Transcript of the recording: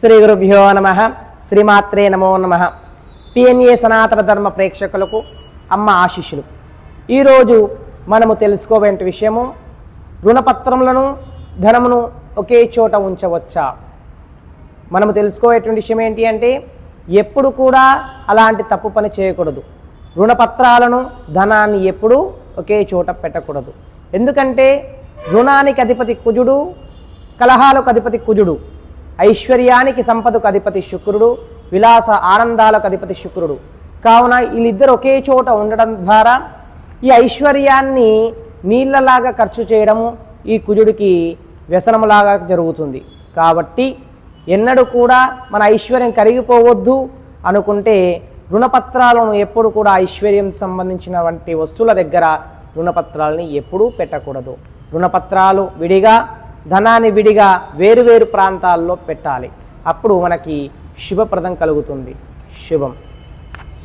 శ్రీ గురుభ్యో నమ. శ్రీమాత్రే నమో నమ. పిఎన్ఏ సనాతన ధర్మ ప్రేక్షకులకు అమ్మ ఆశిష్యులు ఈరోజు మనము తెలుసుకోవేంటి విషయము రుణపత్రములను ధనమును ఒకే చోట ఉంచవచ్చా? మనము తెలుసుకోవేటువంటి విషయం ఏంటి అంటే ఎప్పుడు కూడా అలాంటి తప్పు పని చేయకూడదు. రుణపత్రాలను ధనాన్ని ఎప్పుడూ ఒకే చోట పెట్టకూడదు. ఎందుకంటే రుణానికి అధిపతి కుజుడు కలహాలకు అధిపతి కుజుడు. ఐశ్వర్యానికి సంపదకు అధిపతి శుక్రుడు విలాస ఆనందాలకు అధిపతి శుక్రుడు. కావున వీళ్ళిద్దరు ఒకే చోట ఉండడం ద్వారా ఈ ఐశ్వర్యాన్ని నీళ్ళలాగా ఖర్చు చేయడము ఈ కుజుడికి వ్యసనములాగా జరుగుతుంది. కాబట్టి ఎన్నడూ కూడా మన ఐశ్వర్యం కరిగిపోవద్దు అనుకుంటే రుణపత్రాలను ఎప్పుడు కూడా ఐశ్వర్యం సంబంధించిన వంటి వస్తువుల దగ్గర రుణపత్రాలని ఎప్పుడూ పెట్టకూడదు. రుణపత్రాలు విడిగా ధనాన్ని విడిగా వేరువేరు ప్రాంతాల్లో పెట్టాలి. అప్పుడు మనకి శుభప్రదం కలుగుతుంది. శుభం.